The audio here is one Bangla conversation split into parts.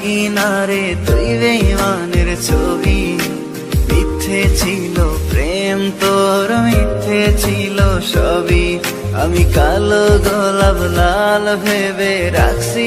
কিনারে তুই বেইমানের ছবি। মিথ্যে ছিল প্রেম, তোর মিথ্যে ছিল সবই। আমি কালো গোলাপ লাল ভেবে রাখছি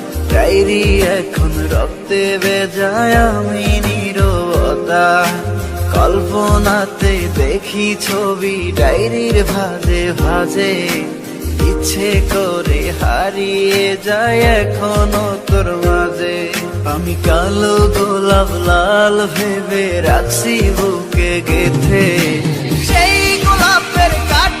ডায়েরি এখন রক্তে বেজায় আমি নীরবতা। কল্পনাতে দেখি ছবি ডায়েরির ভাজে ভাজে। ইচ্ছে করে হারিয়ে যায় এখনও তোর মাঝে। আমি কালো গোলাপ লাল ভেবে রাখছি বুকে গেথে। সেই গোলাপের কাটা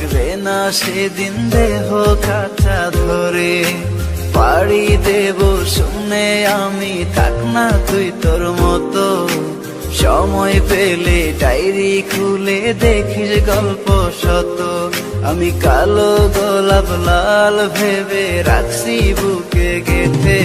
থাকবে না সেদিন দেহ কাটা ধরে। পাড়ি দেব, শুনে আমি থাক না তুই তোর মতো। সময় পেলে ডায়েরি খুলে দেখিস গল্প শত। আমি কালো গোলাপ লাল ভেবে রাখছি বুকে গেথে।